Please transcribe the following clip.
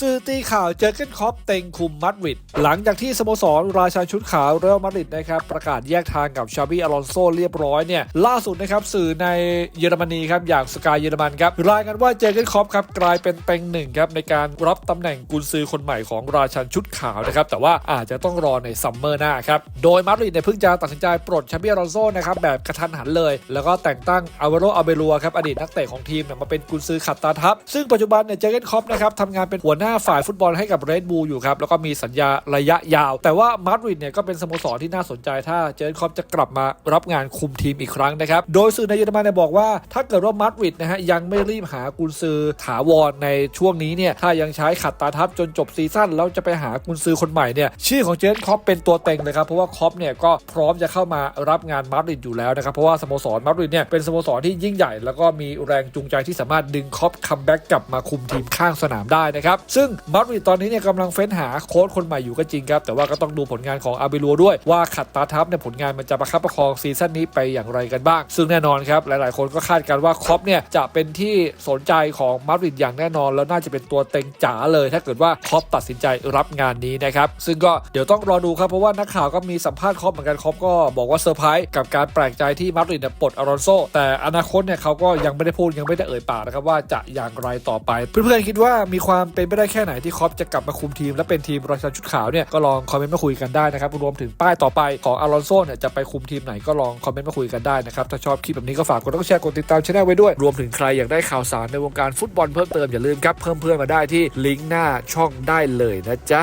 สื่อตีข่าวเจอเกนคอปเต็งคุมมาดริดหลังจากที่สโมสรราชาชุดขาวเรอัลมาดริดนะครับประกาศแยกทางกับชาบีอลอนโซเรียบร้อยเนี่ยล่าสุดนะครับสื่อในเยอรมนีครับอย่างสกายเยอรมันครับรายงานว่าเจอเกนคอปครับกลายเป็นเต็งหนึ่งครับในการรับตำแหน่งกุนซือคนใหม่ของราชันชุดขาวนะครับแต่ว่าอาจจะต้องรอในซัมเมอร์หน้าครับโดยมาดริดเนี่ยเพิ่งจะตัดสินใจปลดชาบีอลอนโซนะครับแบบกระทันหันเลย แล้วก็แต่งตั้งอเวโรอาเบลัวครับอดีตนักเตะของทีมเนี่ยมาเป็นกุนซือขัดตาทัพซึ่งปัจจุบันเนี่ยเจอเกนคอปนะครับทำงานเป็นหัวหน้า้าฝ่ายฟุตบอลให้กับเรดบูลอยู่ครับแล้วก็มีสัญญาระยะยาว แต่ว่ามาดริดเนี่ยก็เป็นสโมสรที่น่าสนใจถ้าเจอเกนคอปจะกลับมารับงานคุมทีมอีกครั้งนะครับโดยสื่อในเยอรมันเนี่ยบอกว่าถ้าเกิดว่ามาดริดนะฮะยังไม่รีบหากุนซือถาวรในช่วงนี้เนี่ยถ้ายังใช้ขัดตาทัพจนจบซีซั่นแล้วจะไปหากุนซือคนใหม่เนี่ยชื่อของเจอเกนคอปเป็นตัวเต็งเลยครับเพราะว่าคอปเนี่ยก็พร้อมจะเข้ามารับงานมาดริดอยู่แล้วนะครับเพราะว่าสโมสรมาดริดเนี่ยเป็นสโมสรที่ยิ่งใหญ่ แล้วก็มีแรงจูงใจที่สามารถดึงคอปคัมแบ็กกลับมาคุมทีมข้างสนามได้นะครับซึ่งมาดริดตอนนี้เนี่ยกำลังเฟ้นหาโค้ชคนใหม่อยู่ก็จริงครับ แต่ว่าก็ต้องดูผลงานของอาเบลัวด้วยว่าขัดตาทัพเนี่ยผลงานมันจะประคับประคองซีซั่นนี้ไปอย่างไรกันบ้าง ซึ่งแน่นอนครับ หลายๆ คนก็คาดการณ์ว่าคอปเนี่ยจะเป็นที่สนใจของมาดริดอย่างแน่นอน แล้วน่าจะเป็นตัวเต็งจ๋าเลย ถ้าเกิดว่าคอปตัดสินใจรับงานนี้นะครับซึ่งก็เดี๋ยวต้องรอดูครับเพราะว่านักข่าวก็มีสัมภาษณ์คอปเหมือนกันคอปก็บอกว่าเซอร์ไพรส์กับการแปลกใจที่มาดริดเนี่ยปลดอารอนโซแต่อนาคตเนี่ยเขาก็ยังไม่ได้พูดยังไม่ได้เอ่ยปากนะครับว่าจะอย่างไรต่อไป เพื่อนๆคิดว่ามีความเป็นไปได้แค่ไหนที่คอปจะกลับมาคุมทีม และเป็นทีมรอยชันชุดขาวเนี่ยก็ลองคอมเมนต์มาคุยกันได้นะครับรวมถึงป้ายต่อไปของอารอนโซเนี่ยจะไปคุมทีมไหนก็ลองคอมเมนต์มาคุยกันได้นะครับถ้าชอบคลิปแบบนี้ก็ฝากกดไลค์กดแชร์กดติดตามช่องไว้ด้วย รวมถึงใครอยากได้ข่าวสารในวงการฟุตบอลเพิ่มเติมอย่าลืมครับเพิ่มเพื่อนมาได้ที่ลิงก์หน้าช่องได้เลยนะจ๊ะ